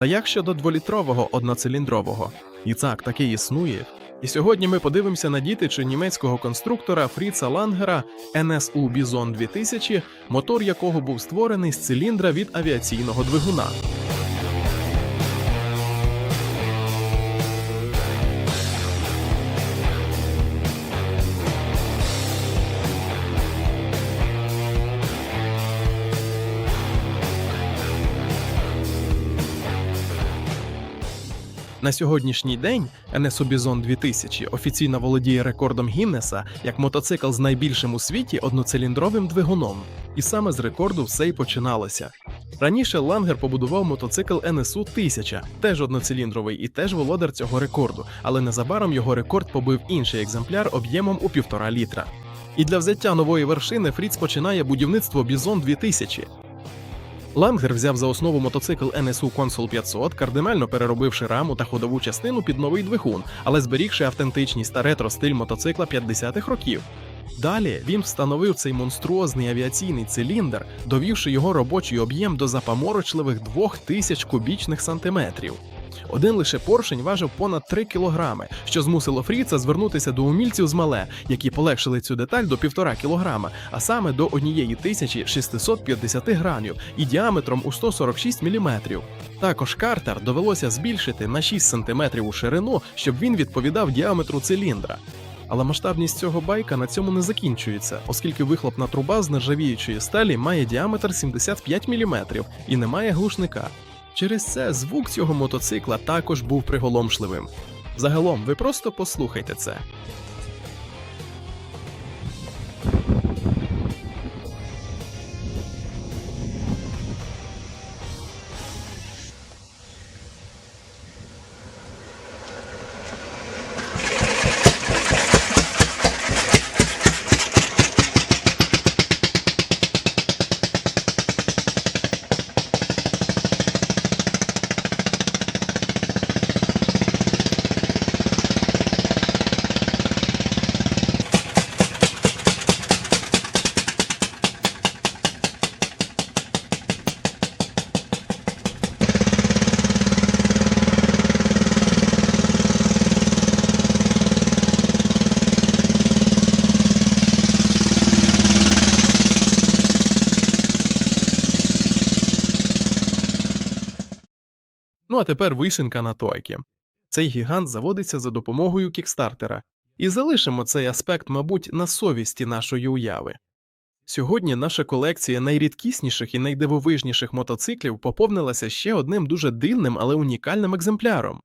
Та як щодо дволітрового одноциліндрового? І так, таки існує. І сьогодні ми подивимося на дітичі німецького конструктора Фріца Лангера NSU Bison 2000, мотор якого був створений з циліндра від авіаційного двигуна. На сьогоднішній день NSU Bison 2000 офіційно володіє рекордом Гіннеса як мотоцикл з найбільшим у світі одноциліндровим двигуном. І саме з рекорду все й починалося. Раніше Лангер побудував мотоцикл NSU 1000, теж одноциліндровий і теж володар цього рекорду, але незабаром його рекорд побив інший екземпляр об'ємом у півтора літра. І для взяття нової вершини Фріц починає будівництво Bison 2000. Лангер взяв за основу мотоцикл NSU Consul 500, кардинально переробивши раму та ходову частину під новий двигун, але зберігши автентичність та ретро-стиль мотоцикла 50-х років. Далі він встановив цей монструозний авіаційний циліндр, довівши його робочий об'єм до запаморочливих 2000 кубічних сантиметрів. Один лише поршень важив понад 3 кілограми, що змусило Фріца звернутися до умільців з мале, які полегшили цю деталь до 1,5 кілограма, а саме до 1650 грамів і діаметром у 146 міліметрів. Також картер довелося збільшити на 6 сантиметрів у ширину, щоб він відповідав діаметру циліндра. Але масштабність цього байка на цьому не закінчується, оскільки вихлопна труба з нержавіючої сталі має діаметр 75 мм і не має глушника. Через це звук цього мотоцикла також був приголомшливим. Загалом, ви просто послухайте це. Ну а тепер вишенка на тойки. Цей гігант заводиться за допомогою кікстартера. І залишимо цей аспект, мабуть, на совісті нашої уяви. Сьогодні наша колекція найрідкісніших і найдивовижніших мотоциклів поповнилася ще одним дуже дивним, але унікальним екземпляром.